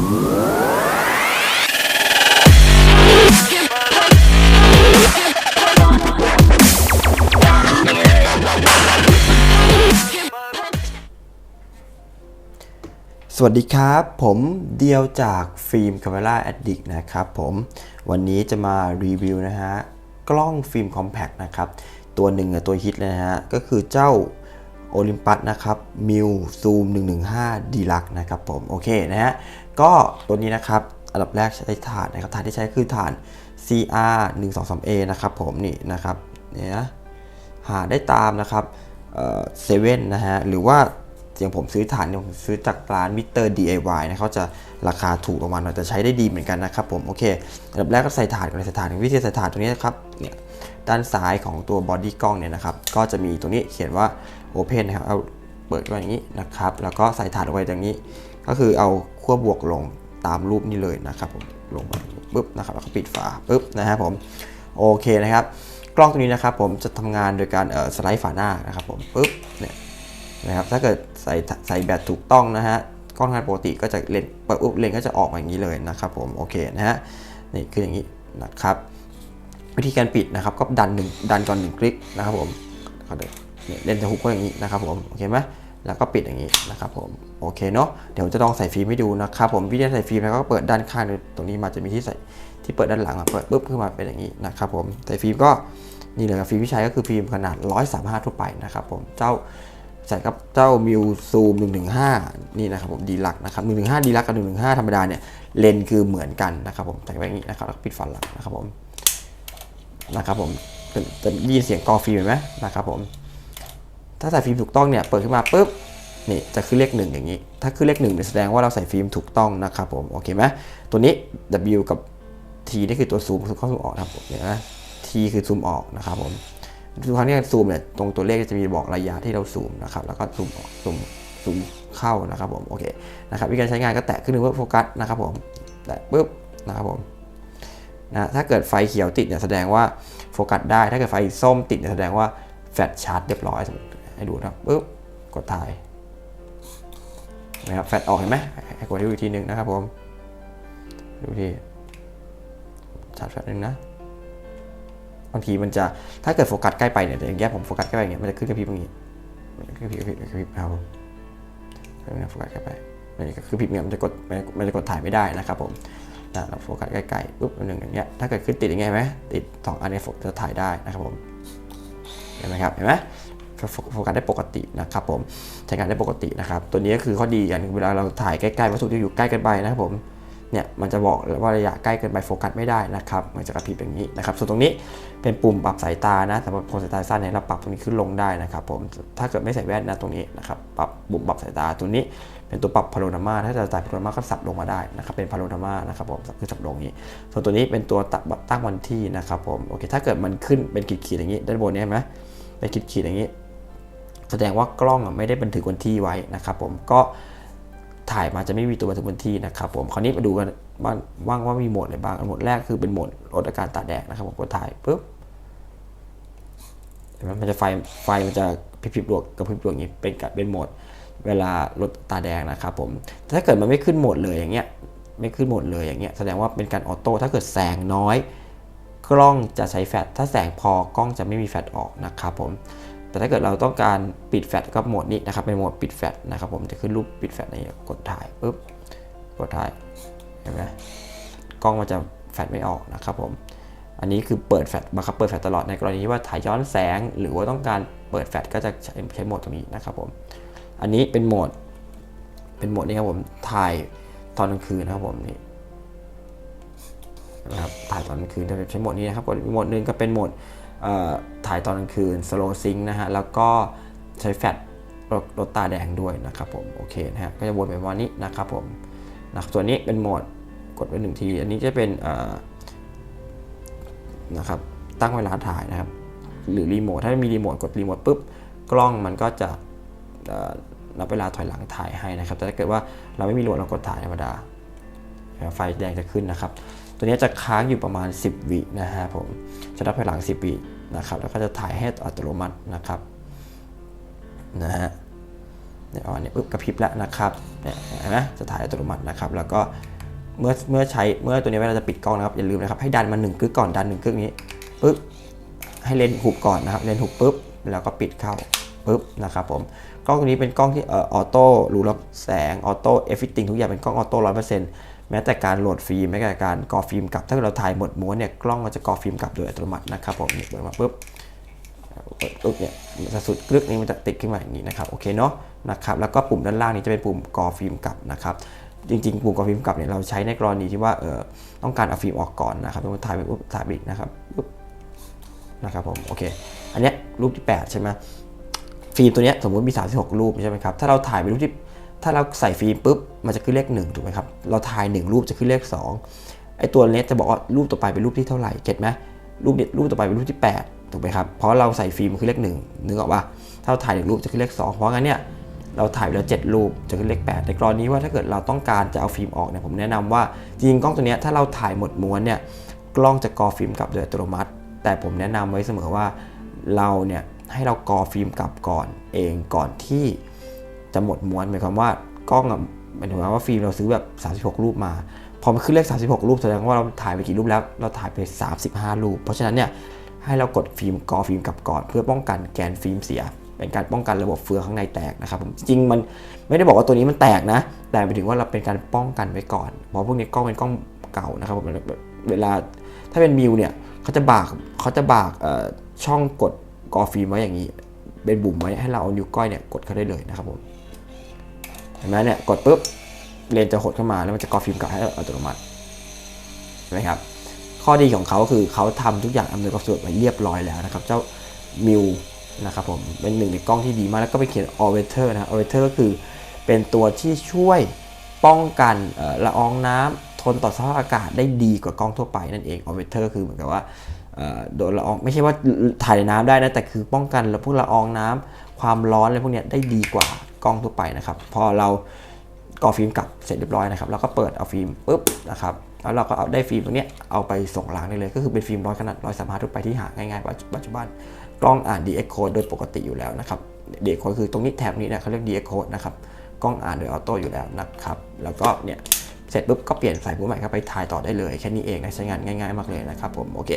สวัสดีครับ ผมเดียวจากฟิล์ม Camera Addict นะครับผมวันนี้จะมารีวิวนะฮะ กล้องฟิล์มคอมแพคนะครับ ตัวหนึ่งตัวฮิตเลยนะฮะ ก็คือเจ้า Olympus นะครับ m i u Zoom 115 Deluxe นะครับผม โอเคนะฮะ ก็ตัวนี้นะครับอันดับแรกใช้ถ่านนะครับถานที่ใช้คือถาน CR 123A นะครับผมนี่นะครับเนี่ยหาได้ตามนะครับเซเว่นนะฮะหรือว่าอย่างผมซื้อฐานเนี่ยผมซื้อจากร้านมิเตอร์ DIY นะเขาจะราคาถูกลงมาหน่อยแต่ใช้ได้ดีเหมือนกันนะครับผมโอเคอันดับแรกก็ใส่ถานก่อนใส่ถ่านวิธีใส่ถ่านตรงนี้นะครับเนี่ยด้านซ้ายของตัวบอดี้กล้องเนี่ยนะครับก็จะมีตรงนี้เขียนว่า Open นะครับเอาเปิดไว้อย่างนี้นะครับแล้วก็ใส่ถ่านลงไปอย่างนี้ ก็คือเอา ขั้วบวกลงตามรูปนี้เลยนะครับผมลงไปปุ๊บนะครับแล้วก็ปิดฝาปุ๊บนะครับผมโอเคนะครับ กล้องตัวนี้นะครับผมจะทำงานโดยการสไลด์ฝาหน้านะครับผมปุ๊บเนี่ยนะครับถ้าเกิดใส่ใส่แบตถูกต้องนะฮะกล้องทำงานปกติก็จะเลนเปิดปุ๊บเลนก็จะออกมาอย่างนี้เลยนะครับผมโอเคนะฮะนี่คืออย่างนี้นะครับ วิธีการปิดนะครับก็ดันหนึ่งดันก่อนหนึ่งคลิกนะครับผมก็เลยเลนจะฮุกก็อย่างนี้นะครับผมโอเคไหม แล้วก็ปิดอย่างนี้นะครับผมโอเคเนาะเดี๋ยวจะลองใส่ฟิล์มให้ดูนะครับผมวิธีใส่ฟิล์มแล้วก็เปิดด้านข้างตรงนี้มาจะมีที่ใส่ที่เปิดด้านหลังเปิดปุ๊บขึ้นมาเป็นอย่างนี้นะครับผมใส่ฟิล์มก็นี่เลยฟิล์มที่ใช้ก็คือฟิล์มขนาด 135 ทั่วไปนะครับผมเจ้าใส่กับเจ้ามิวซูม115 นี่นะครับผมดีลักนะครับ115ดีลักกับ 115 ธรรมดาเนี่ยเลนคือเหมือนกันนะครับผมใส่ไว้อย่างนี้นะครับแล้วปิดฝาหลังนะครับผมนะครับผมจะยินเสียงกอฟิล์มไหมนะครับผม ถ้าใส่ฟิล์มถูกต้องเนี่ยเปิดขึ้นมาปุ๊บนี่จะขึ้นเลขหนึ่งอย่างนี้ ถ้าขึ้นเลขหนึ่งเนี่ยแสดงว่าเราใส่ฟิล์มถูกต้องนะครับผมโอเคไหมตัวนี้ W กับ T นี่คือตัวซูมซูมเข้าซูมออกนะครับเห็นไหม T คือซูมออกนะครับผมทุกครั้งที่ซูมเนี่ยตรงตัวเลขจะมีบอกระยะที่เราซูมนะครับแล้วก็ซูมออกซูมซูมเข้านะครับผมโอเคนะครับวิธีการใช้งานก็แตะขึ้นเพื่อโฟกัสนะครับผมแตะปุ๊บนะครับผมนะถ้าเกิดไฟเขียวติดเนี่ยแสดงว่าโฟกัสได้ถ้าเกิดไฟส้มติดเนี่ยแสดงว่าแฟลชชาร์จเรียบร้อยสมมติ ให้ดูนะปุ๊บกดถ่ายนะครับแฟลชออกเห็นไหมให้กดดูอีกทีหนึ่งนะครับผมดูที่ชาร์จแฟลชหนึ่งนะบางทีมันจะถ้าเกิดโฟกัสใกล้ไปเนี่ยอย่างเงี้ยผมโฟกัสใกล้ไปอย่างเงี้ยมันจะขึ้นกระพริบอย่างงี้กระพริบกระพริบกระพริบครับผมโฟกัสใกล้ไปนี่ก็คือพริบเนี่ยมันจะกดมันจะกดถ่ายไม่ได้นะครับผมนะเราโฟกัสใกล้ๆปุ๊บหนึ่งอย่างเงี้ยถ้าเกิดขึ้นติดอย่างเงี้ยไหมติดสองอันนี้โฟกัสจะถ่ายได้นะครับผมเห็นไหมครับเห็นไหม โฟกัสได้ปกตินะครับผมใช้งานได้ปกตินะครับ ตัวนี้ก็คือข้อดีอย่างหนึงเวลาเราถ่ายใกล้ๆวัตถุที่อยู่ใกล้กันไปนะครับผมเนี่ยมันจะบอกว่าระยะใกล้เกินไปโฟกัสไม่ได้นะครับมันจะกระพริบอย่างนี้นะครับ ส่วนตรงนี้เป็นปุ่มปรับสายตานะสำหรับคนสายตาสั้นเนี่ยเราปรับตรงนี้ขึ้นลงได้นะครับ ผมถ้าเกิดไม่ใส่แว่นนะตรงนี้นะครับปรับปุ่มปรับสายตาตัวนี้เป็นตัวปรับพาโรนามาถ้าจะจ่ายพาโรนามาก็สับลงมาได้นะครับเป็นพาโรนามานะครับผมคือสับลงนี้ ส่วนตัวนี้เป็นตัวตั้งวันที่นะครับผมโอเคถ้าเกิดมันขึ้นเป็นขีดๆอย่างนี้ด้านบนนี้เห็นไหมเป็นขีดๆอย่างนี้ แสดงว่ากล้องไม่ได้บันทึกวันที่ไว้นะครับผมก็ถ่ายมาจะไม่มีตัวบันทึกวันที่นะครับผมคราวนี้มาดูกันว่าว่างว่ามีโหมดอะไรบ้างโหมดแรกคือเป็นโหมดลดอาการตาแดงนะครับผมกดถ่ายปุ๊บเห็นไหมมันจะไฟไฟมันจะพริบๆดวงกับพริบดวงอย่างนี้เป็นกับเป็นโหมดเวลาลดตาแดงนะครับผมถ้าเกิดมันไม่ขึ้นโหมดเลยอย่างเงี้ยไม่ขึ้นโหมดเลยอย่างเงี้ยแสดงว่าเป็นการออโต้ถ้าเกิดแสงน้อย กล้องจะใช้แฟลชถ้าแสงพอกล้องจะไม่มีแฟลชออกนะครับผม แต่ถ้าเกิดเราต้องการปิดแฟลชก็โหมดนี้นะครับเป็นโหมดปิดแฟลชนะครับผมจะขึ้นรูปปิดแฟลชในกดถ่ายปุ๊บกดถ่ายเห็นไหมกล้องมันจะแฟลชไม่ออกนะครับผมอันนี้คือเปิดแฟลชบังคับเปิดแฟลชตลอดในกรณีที่ว่าถ่ายย้อนแสง หรือว่าต้องการเปิดแฟลชก็จะใช้ใช้โหมดตรงนี้นะครับผมอันนี้เป็นโหมด เป็นโหมดนี้ครับผมถ่ายตอนกลางคืนนะครับผมนี่นะครับถ่ายตอนกลางคืนจะใช้โหมดนี้นะครับโหมดหนึ่งก็เป็นโหมด ถ่ายตอนกลางคืน slow sync นะฮะแล้วก็ใช้แฟลชลดตาแดงด้วยนะครับผมโอเคนะฮะก็จะวนไปประมานี้นะครับผมนะส่วนนี้เป็นโหมดกดไว้หนึ่งที อันนี้จะเป็นนะครับตั้งเวลาถ่ายนะครับ หรือรีโมทถ้ามีรีโมทกดรีโมทปุ๊บกล้องมันก็จะนับเวลาถอยหลังถ่ายให้นะครับ แต่ถ้าเกิดว่าเราไม่มีรีโหลดเรากดถ่ายธรรมดาไฟแดงจะขึ้นนะครับ ตัวนี้จะค้างอยู่ประมาณ 10 วินะฮะผมจะนับถอยหลัง 10 วินะครับ แล้วก็จะถ่ายให้อัตโนมัตินะครับนะฮะเนี่ยอ๋อเนี่ยปุ๊บกระพริบแล้วนะครับเนี่ยเห็นไหมจะถ่ายอัตโนมัตินะครับ แล้วก็เมื่อเมื่อใช้เมื่อตัวนี้เวลาจะปิดกล้องนะครับอย่าลืมนะครับให้ดันมาหนึ่งกึกก่อนดันหนึ่งกึกนี้ปึ๊บให้เลนส์หุบก่อนนะครับเลนส์หุบปุ๊บแล้วก็ปิดเข้าปุ๊บนะครับผมกล้องตัวนี้เป็นกล้องที่เอ่อออโต้รูรับแสงออโต้เอฟฟิตติ้งทุกอย่างเป็นกล้องออโต้ร้อยเปอร์เซ็นต์ แม้แต่การโหลดฟิล์มแม้แต่การกรอฟิล์มกลับ ถ้าเราถ่ายหมดม้วนเนี่ยกล้องก็จะกรอฟิล์มกลับโดยอัตโนมัตินะครับผมเปิดมาปุ๊บเปิดปุ๊บเนี่ยจะสุดกรึกนี้มันจะติดขึ้นมาอย่างนี้นะครับโอเคเนาะนะครับแล้วก็ปุ่มด้านล่างนี้จะเป็นปุ่มกอฟิล์มกลับนะครับจริงๆ ปุ่มกอฟิล์มกลับเนี่ยเราใช้ในกรณีที่ว่าเออต้องการเอาฟิล์มออกก่อนนะครับเป็นถ่ายไปปุ๊บถ่ายอีกนะครับปุ๊บนะครับผมโอเค อันเนี้ยรูปที่ 8 ใช่ไหมฟิล์มตัวเนี้ยสมมติมี 36 รูปใช่ไหมครับถ้าเราถ่ายไปรูปที่ ถ้าเราใส่ฟิล์มปุ๊บมันจะขึ้นเลข1ถูกไหมครับ เราถ่าย 1 รูปจะขึ้นเลข 2 ไอตัวเนี้ยจะบอกว่ารูปต่อไปเป็นรูปที่เท่าไหร่เก็ตไหมรูปเนี้ยรูปต่อไปเป็นรูปที่ 8 ถูกไหมครับ เพราะเราใส่ฟิล์มคือเลขหนึ่งนึกออกปะถ้าเราถ่ายหนึ่งรูปจะขึ้นเลข 2 เพราะงั้นเนี่ยเราถ่ายไปแล้ว7รูปจะขึ้นเลข 8 ในกรณีว่าถ้าเกิดเราต้องการจะเอาฟิล์มออกเนี่ยผมแนะนำว่าจริงกล้องตัวเนี้ยถ้าเราถ่ายหมดม้วนเนี่ยกล้องจะกรอฟิล์มกลับโดยอัตโนมัติ แต่ผมแนะนำไว้เสมอว่าเราเนี่ยให้เรากรอฟิล์มกลับก่อนเองก่อนที่ จะหมดม้วนหมายความว่ากล้องหมายถึงว่าฟิล์มเราซื้อแบบ 36 รูปมา พอมันขึ้นเลข 36 รูปแสดงว่าเราถ่ายไปกี่รูปแล้ว เราถ่ายไป 35 รูป เพราะฉะนั้นเนี่ยให้เรากดฟิล์มกอฟิล์มกลับก่อนเพื่อป้องกันแกนฟิล์มเสีย เป็นการป้องกันระบบเฟืองข้างในแตกนะครับผมจริงมันไม่ได้บอกว่าตัวนี้มันแตกนะ แต่หมายถึงว่าเราเป็นการป้องกันไว้ก่อนเพราะพวกนี้กล้องเป็นกล้องเก่านะครับผมเวลาถ้าเป็นมิวเนี่ยเขาจะบากเขาจะบากช่องกดกอฟิล์มไว้อย่างนี้ เป็นบุ่มไว้ให้เราเอานิ้วก้อยเนี่ยกดเข้าได้เลยนะครับผม เห็นไหมเนี่ยกดปุ๊บเลนจะหดเข้ามาแล้วมันจะกรอฟิล์มกลับให้อัตโนมัติเห็นไหมครับข้อดีของเขาคือเขาทำทุกอย่างอำนวยความสะดวกไว้เรียบร้อยแล้วนะครับ เจ้ามิวนะครับผมเป็นหนึ่งในกล้องที่ดีมากแล้วก็ไปเขียน a l w a t e r นะ a l w a t e r ก็คือเป็นตัวที่ช่วยป้องกันละอองน้ำทนต่อสภาพอากาศได้ดีกว่ากล้องทั่วไปนั่นเอง a l w a t e r คือเหมือนกับว่าโดนละอองไม่ใช่ว่าถ่ายนน้ำได้นะแต่คือป้องกันพวกละอองน้ำความร้อนอะไรพวกนี้ได้ดีกว่า กล้องทั่วไปนะครับ พอเรากรอฟิล์มกลับเสร็จเรียบร้อยนะครับแล้วก็เปิดเอาฟิล์มปุ๊บนะครับแล้วเราก็เอาได้ฟิล์มตรงนี้เอาไปส่งล้างได้เลย ก็คือเป็นฟิล์มร้อยขนาดร้อยสามารถทั่วไปที่หาง่ายๆปัจจุบันกล้องอ่าน DX code โดยปกติอยู่แล้วนะครับ DX code คือตรงนี้แถบนี้เนี่ยเขาเรียก DX code นะครับกล้องอ่านโดยออโต้อยู่แล้วนะครับ แล้วก็เนี่ยเสร็จปุ๊บก็เปลี่ยนใส่ผู้ใหม่เข้าไปถ่ายต่อได้เลย แค่นี้เองนะใช้งานง่ายๆมากเลยนะครับผมโอเค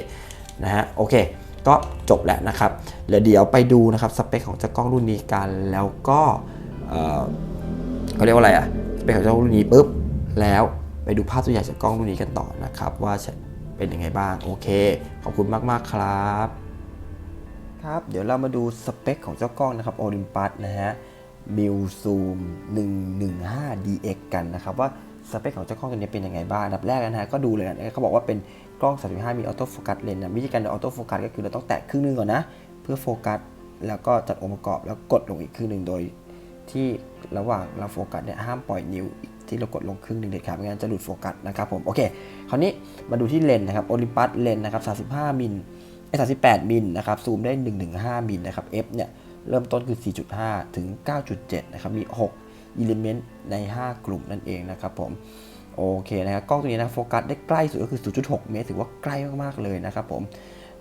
นะฮะโอเค ก็จบแล้วนะครับแล้วเดี๋ยวไปดูนะครับสเปคของเจ้ากล้องรุ่นนี้กันแล้วก็ เขาเรียกว่าอะไรอะเป็นของเจ้ารุ่นนี้ปุ๊บแล้วไปดูภาพตัวอย่างจากกล้องรุ่นนี้กันต่อนะครับ ว่าเป็นยังไงบ้างโอเค ขอบคุณมาก ๆ ครับครับ เดี๋ยวเรามาดูสเปคของเจ้ากล้องนะครับ Olympus นะฮะ m i l Zoom 115 DX กันนะครับว่าสเปคของเจ้ากล้องตัวนี้เป็นยังไงบ้างอันดับแรกนะฮะก็ดูเลยนะเขาบอกว่าเป็นกล้อง 35 มีออโต้โฟกัสเลนส์นะวิธีการออโต้โฟกัสก็คือเราต้องแตะครึ่งหนึงก่อนนะ เพื่อโฟกัสแล้วก็จัดองค์ประกอบแล้วกดลงอีกครึ่งหนึ่งโดย ที่ระหว่างเราโฟกัสเนี่ยห้ามปล่อยนิ้วที่เรากดลงครึ่งหนึ่งเด็ดขาดไม่งั้นจะหลุดโฟกัสนะครับผมโอเคคราวนี้มาดูที่เลนนะครับโอลิมปัสเลนนะครับ35มิลไอ้38มิลนะครับซูมได้115มิลนะครับ f เนี่ยเริ่มต้นคือ 4.5 ถึง 9.7 นะครับ มี6อิเลเมนต์ใน 5 กลุ่มนั่นเองนะครับผมโอเคนะครับกล้องตัวนี้นะโฟกัสได้ใกล้สุดก็คือ 0.6 เมตร ถือว่าใกล้มากๆเลยนะครับผม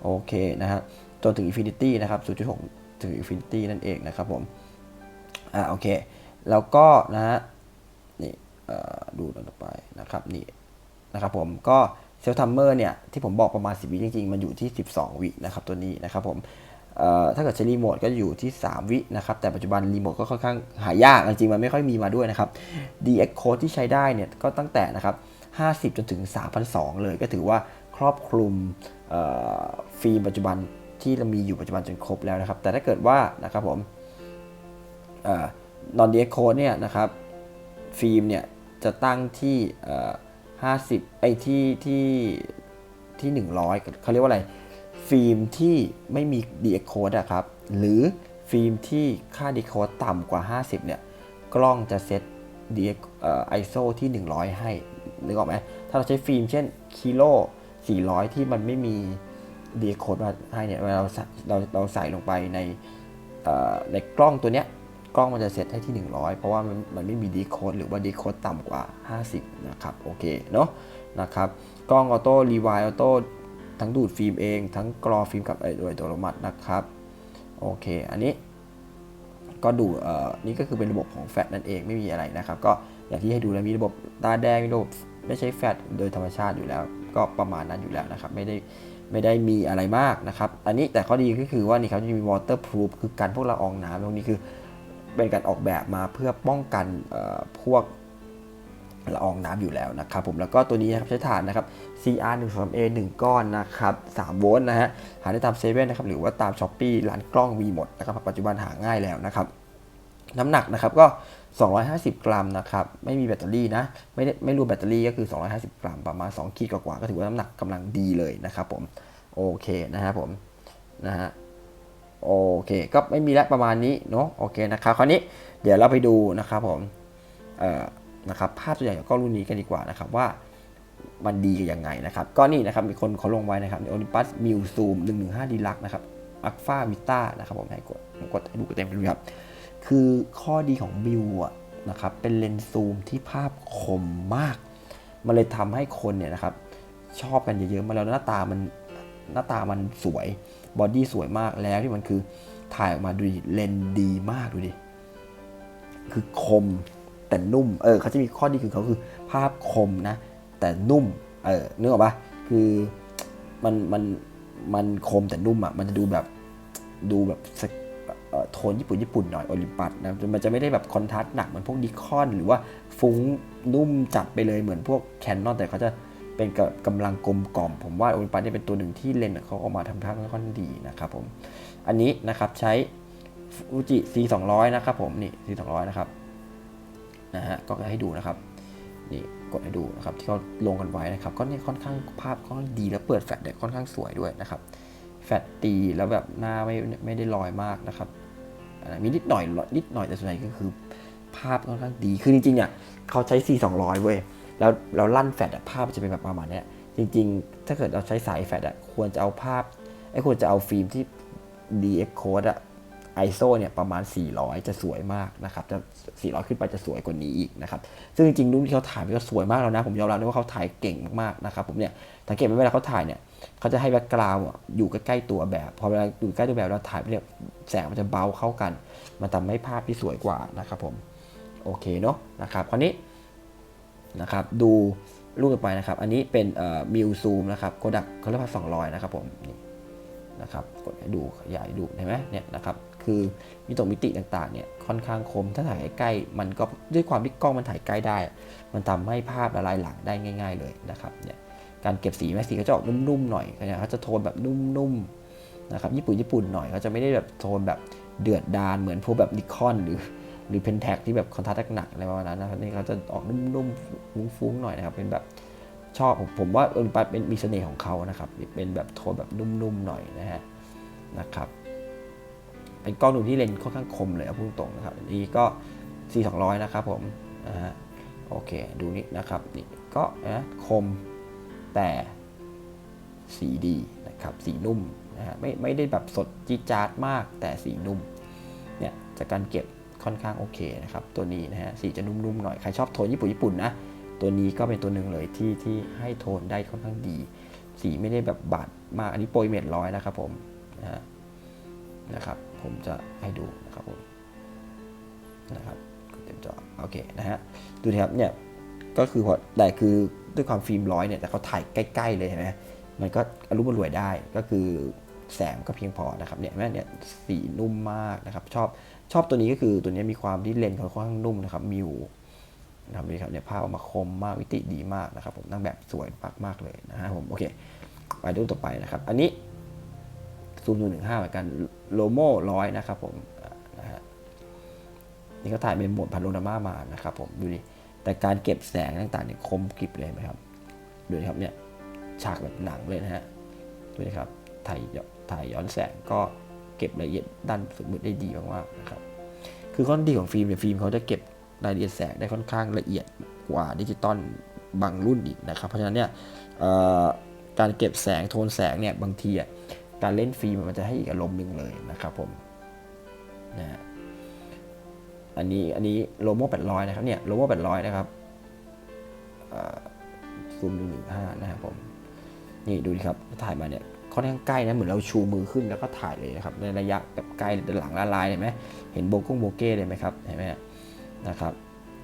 โอเคนะฮะจนถึงอินฟินิตี้นะครับ 0.6 ถึงอินฟินิตี้นั่นเองนะครับผม อ่าโอเค แล้วก็นะฮะนี่ดูต่อไปนะครับนี่นะครับผมก็เซลทัมเมอร์เนี่ยที่ผมบอกประมาณ 10 วิจริงๆ มันอยู่ที่ 12 วินะครับตัวนี้นะครับผมถ้าเกิดใช้รีโมทก็อยู่ที่ 3 วินะครับ แต่ปัจจุบันรีโมทก็ค่อนข้างหายาก จริงๆ มันไม่ค่อยมีมาด้วยนะครับ DX Code ที่ใช้ได้เนี่ยก็ตั้งแต่นะครับ 50 จนถึง3,200เลยก็ถือว่าครอบคลุมฟิล์มปัจจุบันที่เรามีอยู่ปัจจุบันจนครบแล้วนะครับ แต่ถ้าเกิดว่านะครับผม นอนดีเอ็กโคเนี่ยนะครับฟิล์มเนี่ยจะตั้งที่เอ่อ50ไอ้ที่ที่ที่ 100เขาเรียกว่าอะไร ฟิล์มที่ไม่มี DX code อะครับหรือฟิล์มที่ค่า DX code ต่ำกว่า 50เนี่ยกล้องจะเซต DX เอ่อ ISO ที่ 100 ให้นึกออกไหมถ้าเราใช้ฟิล์มเช่นคิโล400 ที่มันไม่มี DX code มาให้เนี่ยเวลาเราเราเราใส่ลงไปในในกล้องตัวเนี้ย กล้องมันจะเซตให้ที่ 100 เพราะว่ามันมันไม่มีดีโคดหรือว่าดีโคดต่ำกว่า 50 นะครับโอเคเนาะนะครับกล้องออโต้รีไวล์ออโต้ทั้งดูดฟิล์มเอง ทั้งกรอฟิล์มกับไอโดยอัตัวมัตินะครับโอเคอันนี้ก็ดูเอ่อนี่ก็คือเป็นระบบของแฟลชนั่นเองไม่มีอะไรนะครับ ก็อย่างที่ให้ดูแล้วมีระบบตาแดงมีระบบได้ใช้แฟลชโดยธรรมชาติอยู่แล้ว ก็ประมาณนั้นอยู่แล้วนะครับไม่ได้ไม่ได้มีอะไรมากนะครับ อันนี้แต่ข้อดีก็คือว่านี่เขาจะมี waterproof คือกันพวกละอองน้ำพวกนี้คือ เป็นการออกแบบมาเพื่อป้องกันพวกละอองน้ำอยู่แล้วนะครับผมแล้วก็ตัวนี้นะครับใช้ถ่านนะครับ CR 1 3 A 1 ก้อนนะครับ3โวลต์นะฮะหาได้ตามเซเว่นนะครับหรือว่าตาม s h อ p e e ร้านกล้องมีหมดนะครับปัจจุบันหาง่ายแล้วนะครับน้ำหนักนะครับก็ 250 กรัมนะครับไม่มีแบตเตอรี่นะไม่ได้ไม่รวมแบตเตอรี่ก็คือ 250 กรัม ประมาณ 2 ขีดกว่าๆก็ถือว่าน้ำหนักกำลังดีเลยนะครับผมโอเคนะฮะผมนะฮะ โอเค ก็ไม่มีแล้วประมาณนี้เนาะโอเคนะครับคราวนี้เดี๋ยวเราไปดูนะครับผมเอ่อนะครับภาพตัวอย่างของกล้องรุ่นนี้กันดีกว่านะครับว่ามันดีกันยังไงนะครับ ก็นี่นะครับมีคนเขาลงไว้นะครับใน Olympus m u Zoom 115 Deluxe นะครับ Alpha Vita นะครับผมให้กดผมกดให้ดูกันเต็มไปเลยครับ คือข้อดีของ m u อะนะครับเป็นเลนส์ซูมที่ภาพคมมาก มันเลยทำให้คนเนี่ยนะครับชอบกันเยอะๆมาแล้วหน้าตามันหน้าตามันสวย บอดี้สวยมากแล้วที่มันคือถ่ายออกมาดูดิเลนดีมากดูดิ คือคมแต่นุ่ม เออเขาจะมีข้อดีคือเขาคือภาพคมนะ แต่นุ่ม เออนึกออกปะคือมันมันมันคมแต่นุ่มอะ มันจะดูแบบดูแบบโทนญี่ปุ่นญี่ปุ่นหน่อยโอลิมปัสนะ มันจะไม่ได้แบบคอนทราสต์หนักเหมือนพวกดิคอน หรือว่าฟุ้งนุ่มจัดไปเลยเหมือนพวกแคนนอนแต่เขาจะ เป็นกำลังกลมกล่อม ผมว่าโอลิมปัสเนี่ยเป็นตัวหนึ่งที่เลนส์เขาเออกมาทำท่าค่อนข้างดีนะครับผม อันนี้นะครับใช้ฟูจิ C 2 0 0นะครับผมนี่ C 2 0 0นะครับนะฮะก็ให้ดูนะครับนี่กดให้ดูนะครับที่เขาลงกันไว้นะครับก็เนี่ยค่อนข้างภาพค่อนข้างดีแล้วเปิดแฟลชได้ค่อนข้างสวยด้วยนะครับแฟลชตีแล้วแบบหน้าไม่ไม่ได้ลอยมากนะครับมีนิดหน่อยนิดหน่อยแต่ส่วนใหญ่ก็คือภาพค่อนข้างดีคือจริงๆเนี่ยเขาใช้ C 2 0 0เว้ย แล้วเราลั่นแฟลชอะภาพจะเป็นแบบประมาณนี้จริง ๆ ถ้าเกิดเราใช้สายแฟลชอะควรจะเอาภาพไอ้ควรจะเอาฟิล์มที่ DX code อะ ISO เนี่ยประมาณ 400 จะสวยมากนะครับ จะ 400 ขึ้นไปจะสวยกว่านี้อีกนะครับ ซึ่งจริงๆรูปที่เขาถ่ายก็สวยมากแล้วนะ ผมยอมรับเลยว่าเขาถ่ายเก่งมากๆนะครับ ผมเนี่ยสังเกตไหมเวลาเขาถ่ายเนี่ยเขาจะให้แบ็กกราวด์อยู่ใกล้ๆตัวแบบ พอเวลาอยู่ใกล้ตัวแบบเราถ่ายไปเนี่ยแสงมันจะเบาเข้ากัน มันทำให้ภาพที่สวยกว่านะครับผม โอเคเนาะนะครับ คราวนี้ นะครับดูรูปต่อไปนะครับ อันนี้เป็นมิวซูมนะครับโกดักเขาเรียกว่า200 นะครับผมนี่นะครับกดให้ดูขยายดูเห็นไหมเนี่ยนะครับคือมิตรมิติต่างๆเนี่ยค่อนข้างคมถ้าถ่ายใกล้ๆมันก็ด้วยความที่กล้องมันถ่ายใกล้ได้ มันทำให้ภาพละลายหลังได้ง่าย ๆ เลยนะครับเนี่ยการเก็บสีแม่สีเขาจะออกนุ่มๆหน่อยเนี่ยเขาจะโทนแบบนุ่มๆนะครับญี่ปุ่นญี่ปุ่นหน่อยเขาจะไม่ได้แบบโทนแบบเดือดดานเหมือนพวกแบบนิคอนหรือ หรือเพนแท็กที่แบบคอนทราสต์หนักอะไรประมาณนั้นนะครับนี่เขาจะออกนุ่มๆฟุ้งๆหน่อยนะครับเป็นแบบชอบผมผมว่าโอลิมปัสเป็นมีเสน่ห์ของเขานะครับเป็นแบบโทนแบบนุ่มๆหน่อยนะฮะนะครับเป็นกล้องดูที่เลนส์ค่อนข้างคมเลยพูดตรงนะครับอันนี้ก็ C 2 0 0นะครับผมนะฮะโอเคดูนี่นะครับนี่ก็นะคมแต่สีดีนะครับสีนุ่มนะฮะไม่ไม่ได้แบบสดจี๊ดจ๊าดมากแต่สีนุ่มเนี่ยจากการเก็บ ค่อนข้างโอเคนะครับตัวนี้นะฮะสีจะนุ่มๆหน่อยใครชอบโทนญี่ปุ่นญี่ปุ่นนะตัวนี้ก็เป็นตัวหนึ่งเลยที่ที่ให้โทนได้ค่อนข้างดี สีไม่ได้แบบบาดมากอันนี้โปรยเมดร้อยนะครับผมนะนะครับผมจะให้ดูนะครับผมนะครับเต็มจอโอเคนะฮะดูนะครับเนี่ยก็คือพอแต่คือด้วยความฟิล์มร้อยเนี่ยแต่เขาถ่ายใกล้ ๆ เลยเห็นไหมมันก็อรุมอร่วยได้ก็คือแสงก็เพียงพอนะครับเนี่ยแม่เนี่ยสีนุ่มมากนะครับ ชอบ ชอบตัวนี้ก็คือตัวนี้มีความที่เลนส์ค่อนข้างนุ่มนะครับมิวนะครับนี่ครับเนี่ยภาพออกมาคมมากวิติดีมากนะครับผมนั่งแบบสวยมากมากเลยนะฮะผมโอเคไปดูต่อไปนะครับ อันนี้ซูมดูหนึ่งห้าเหมือนกันโลโม่ร้อยนะครับผมนะฮะนี่ก็ถ่ายเป็นโหมดพาโนรามามานะครับผมดูดิแต่การเก็บแสงต่างๆเนี่ยคมกริบเลยไหมครับดูดิครับเนี่ยฉากแบบหนังเลยนะฮะดูดิครับถ่ายถ่ายย้อนแสงก็ ก็บรายละเอียดด้านสุดมืดได้ดีมากๆนะครับคือข้อดีของฟิล์มเนี่ยฟิล์มเขาจะเก็บรายละเอียดแสงได้ค่อนข้างละเอียดกว่าดิจิตอลบางรุ่นอีกนะครับ เพราะฉะนั้นเนี่ยการเก็บแสงโทนแสงเนี่ยบางทีอะการเล่นฟิล์มมันจะให้อีกอารมณ์หนึ่งเลยนะครับผมนะอันนี้อันนี้โลโม่800 นะครับเนี่ยโลโม่800 นะครับซูมดูหนึ่งห้านะครับผม นี่ดูดิครับถ่ายมาเนี่ย ค่อนข้างใกล้นะเหมือนเราชูมือขึ้นแล้วก็ถ่ายเลยนะครับในระยะแบบใกล้ด้านหลังละลายเห็นไหมเห็นโบกุ้งโบเก้เลยไหมครับเห็นไหมนะครับ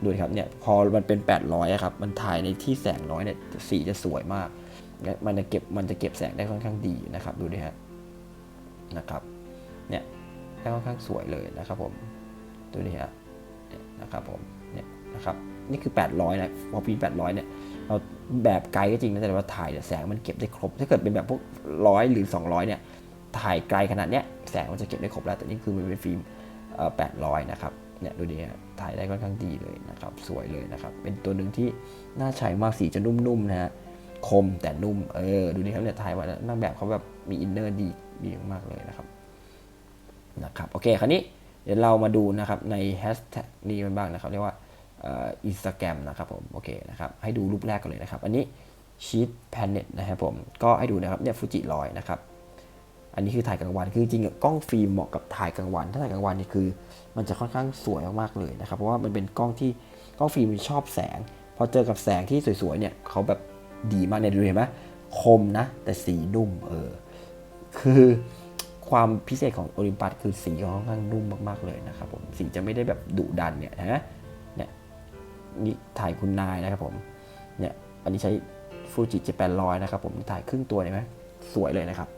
ดูครับเนี่ยพอมันเป็น 800อะครับมันถ่ายในที่แสงน้อยเนี่ยสีจะสวยมากและมันจะเก็บมันจะเก็บแสงได้ค่อนข้างดีนะครับ ดูดิฮะนะครับเนี่ยได้ค่อนข้างสวยเลยนะครับผมดูดิฮะเนี่ยนะครับผมเนี่ยนะครับนี่คือ 800นะพอปี800เนี่ย เราแบบไกลก็จริงนะแต่ว่าถ่ายเนี่ยแสงมันเก็บได้ครบ ถ้าเกิดเป็นแบบพวกร้อยหรือ 200เนี่ยถ่ายไกลขนาดเนี้ยแสงมันจะเก็บได้ครบแล้ว แต่นี่คือมันเป็นฟิล์มเอ่อ800นะครับเนี่ยดูดิถ่ายได้ค่อนข้างดีเลยนะครับสวยเลยนะครับ เป็นตัวหนึ่งที่น่าใช้มากสีจะนุ่มๆนะฮะคมแต่นุ่มเออดูดิครับเนี่ยถ่ายมาแล้วนางแบบเขาแบบมีอินเนอร์ดีดีมากๆเลยนะครับนะครับโอเคคราวนี้เดี๋ยวเรามาดูนะครับในแฮชแท็กนี้กันบ้างนะครับเรียกว่า อินสตาแกรมนะครับผมโอเคนะครับให้ดูรูปแรกกันเลยนะครับ อันนี้ชีตแพนเน็ตนะครับผมก็ให้ดูนะครับเนี่ยฟูจิลอยนะครับอันนี้คือถ่ายกลางวันคือจริงกล้องฟิล์มเหมาะกับถ่ายกลางวัน ถ้าถ่ายกลางวันนี่คือ มันจะค่อนข้างสวยมากๆเลยนะครับเพราะว่ามันเป็นกล้องที่กล้องฟิล์มมันชอบแสง พอเจอกับแสงที่สวยๆเนี่ยเขาแบบดีมากเนี่ยดูเห็นไหมคมนะ แต่สีนุ่มเออคือความพิเศษของโอลิมปัสคือสีค่อนข้างนุ่มมากๆเลยนะครับผมสีจะไม่ได้แบบดุดันเนี่ยนะ นี่ถ่ายคุณนายนะครับผมเนี่ยอันนี้ใช้ฟูจิเจแปนร้อยนะครับผมถ่ายครึ่งตัวเห็นไหมสวยเลยนะครับ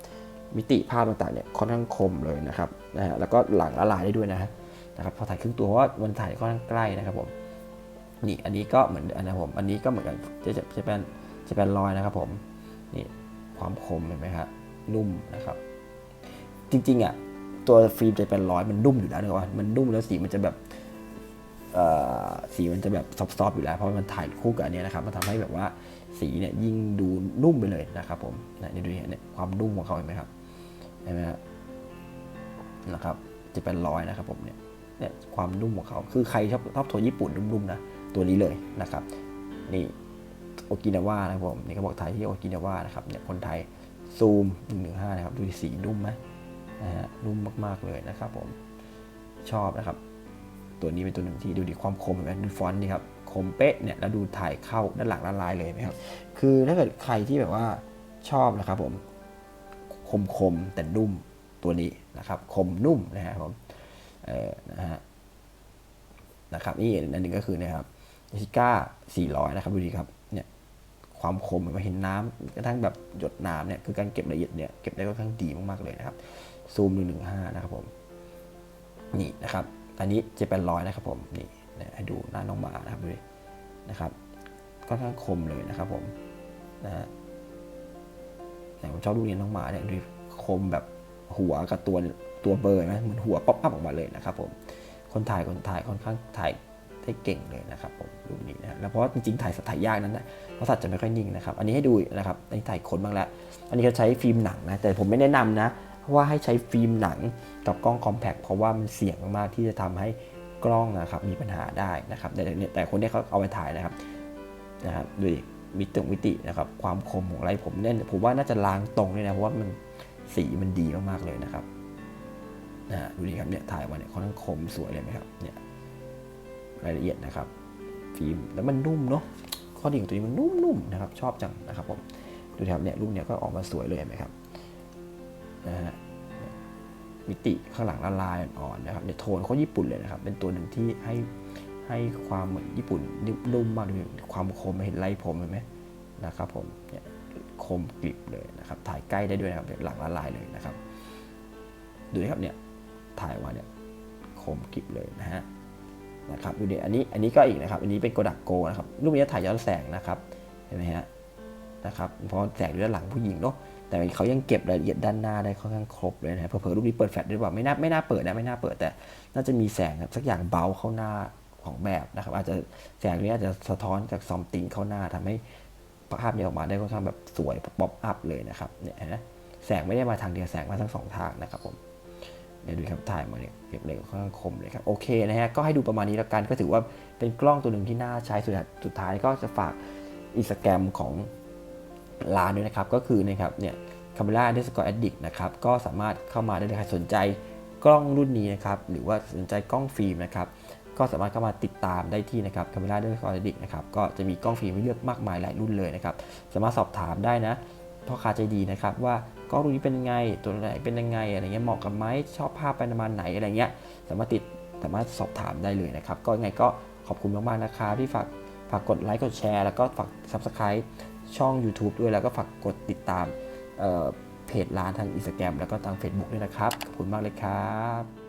มิติภาพต่างๆเนี่ยค่อนข้างคมเลยนะครับนะฮะแล้วก็หลังละลายได้ด้วยนะฮะนะครับพอถ่ายครึ่งตัวเพราะว่ามันถ่ายค่อนข้างใกล้นะครับผมนี่อันนี้ก็เหมือนอันนะผมอันนี้ก็เหมือนกันจะจะจะเป็นจะเป็นรอยนะครับผมนี่ความคมเห็นไหมครับนุ่มนะครับ จริงๆอะตัวฟิล์มจะเป็นร้อยมันนุ่มอยู่แล้วนะว่ามันนุ่มแล้วสีมันจะแบบ สีมันจะแบบซอฟๆอยู่แล้ว เพราะมันถ่ายคู่กับอันเนี้ยนะครับมันทำให้แบบว่าสีเนี่ยยิ่งดูนุ่มไปเลยนะครับผมนะนี่ดูเนี่ยความนุ่มของเขาเห็นไหมครับเห็นไหมครับนะครับจะเป็นร้อยนะครับผมเนี่ยเนี่ยความนุ่มของเขาคือใครชอบชอบตัวญี่ปุ่นนุ่มๆนะตัวนี้เลยนะครับ นี่โอกินาวานะครับผมนี่เขาบอกไทยที่โอกินาวานะครับเนี่ยคนไทยซูม115นะครับดูสีนุ่มไหมนะฮะนุ่มมากๆเลยนะครับผมชอบนะครับ ตัวนี้เป็นตัวหนึ่งที่ดูดีความคมเห็นไหมดูฟอนต์นี่ครับคมเป๊ะเนี่ยแล้วดูถ่ายเข้าด้านหลังละลายเลยไหมครับ คือถ้าเกิดใครที่แบบว่าชอบนะครับผมคมคมแต่นุ่มตัวนี้นะครับ คมนุ่มนะครับผมเออนะฮะนะครับนี่อันหนึ่งก็คือนะครับชิก้า400 นะครับดูดีครับเนี่ยความคมเห็นไหมเห็นน้ำกระทั่งแบบหยดน้ำเนี่ยคือการเก็บละเอียดเนี่ยเก็บได้ค่อนข้างดีมากๆเลยนะครับซูม115 นะครับผมนี่นะครับ อันนี้จะเป็นร้อยนะครับผมนี่นะให้ดูหน้าน้องหมานะครับดูดินะครับค่อนข้างคมเลยนะครับผมนะฮะผมชอบดูเรียนน้องหมาเนี่ยดูคมแบบหัวกับตัวตัวเบอร์ไหมเหมือนหัวป๊อปอัพออกมาเลยนะครับผมคนถ่ายคนถ่ายค่อนข้างถ่ายได้เก่งเลยนะครับผมดูนี่นะแล้วเพราะจริงๆถ่ายสัตว์ถ่ายยากนั้นนะเพราะสัตว์จะไม่ค่อยนิ่งนะครับ อันนี้ให้ดูนะครับอันนี้ถ่ายคนบ้างแล้ว อันนี้ก็ใช้ฟิล์มหนังนะแต่ผมไม่แนะนำนะ ว่าให้ใช้ฟิล์มหนังกับกล้องคอมแพคเพราะว่ามันเสี่ยงมากๆที่จะทำให้กล้องนะครับมีปัญหาได้นะครับแต่แต่คนที่เขาเอาไปถ่ายนะครับนะครับด้วยมิติมิตินะครับความคมของไรผมเนี่ยผมว่าน่าจะล้างตรงเลยนะเพราะว่ามันสีมันดีมากๆเลยนะครับนะฮะดูดิครับเนี่ยถ่ายมาเนี่ยค่อนข้างคมสวยเลยไหมครับเนี่ยรายละเอียดนะครับ ฟิล์มแล้วมันนุ่มเนาะข้อดีของตัวนี้มันนุ่มๆนะครับ ชอบจังนะครับผมดูครับเนี่ยรูปเนี่ยก็ออกมาสวยเลยไหมครับนะฮะ มิติข้างหลังละลายอ่อนๆนะครับเนี่ยโทนเขาญี่ปุ่นเลยนะครับ เป็นตัวหนึ่งที่ให้ให้ความเหมือนญี่ปุ่นนุ่มมากเลยความคมเห็นไล่ผมเห็นไหมนะครับผมเนี่ยคมกริบเลยนะครับ ถ่ายใกล้ได้ด้วยนะครับหลังละลายเลยนะครับ ดูนะครับเนี่ยถ่ายมาเนี่ยคมกริบเลยนะฮะนะครับดูดิอันนี้อันนี้ก็อีกนะครับ อันนี้เป็นโกดักโกนะครับรูปนี้ถ่ายย้อนแสงนะครับเห็นไหมฮะนะครับเพราะแสงด้านหลังผู้หญิงเนาะ แต่เขายังเก็บรายละเอียดด้านหน้าได้ค่อนข้างครบเลยนะเผลอๆรูปนี้เปิดแฟลชด้วยว่าไม่น่าไม่น่าเปิดนะไม่น่าเปิดแต่ น่าจะมีแสงครับสักอย่างเบาเข้าหน้าของแบบนะครับ อาจจะแสงนี้อาจจะสะท้อนจากซอมติงเข้าหน้าทำให้ภาพนี้ออกมาได้ค่อนข้างแบบสวยป๊อปอัพเลยนะครับเนี่ยนไหมแสงไม่ได้มาทางเดียวแสงมาทั้งสองทางนะครับผมเนี่ยดูครับถ่ายมาเนี่ยเก็บเลยค่อนข้างคมเลยครับโอเคนะฮะก็ให้ดูประมาณนี้แล้วกันก็ถือว่าเป็นกล้องตัวหนึ่งที่น่าใช้สุดท้ายสุดท้ายก็จะฝากอินสตาแกรมของ ร้านด้วยนะครับ ก็คือนะครับเนี่ยคาเมล่าเดสกอร์แอดดิกนะครับก็สามารถเข้ามาได้เลยใครสนใจกล้องรุ่นนี้นะครับหรือว่าสนใจกล้องฟิล์มนะครับก็สามารถเข้ามาติดตามได้ที่นะครับคาเมล่าเดสกอร์แอดดิกนะครับก็จะมีกล้องฟิล์มให้เลือกมากมายหลายรุ่นเลยนะครับสามารถสอบถามได้นะพ่อค้าใจดีนะครับว่ากล้องรุ่นนี้เป็นยังไงตัวไหนเป็นยังไงอะไรเงี้ยเหมาะกับไหมชอบภาพประมาณไหนอะไรเงี้ยสามารถติดสามารถสอบถามได้เลยนะครับก็ยังไงก็ขขอบคุณมากๆนะครับที่ฝากฝากกดไลค์กดแชร์แล้วก็ฝาก Subscribe ช่อง YouTube ด้วยแล้วก็ฝากกดติดตามเเพจร้านทาง Instagram แล้วก็ทาง Facebook ด้วยนะครับ ขอบคุณมากเลยครับ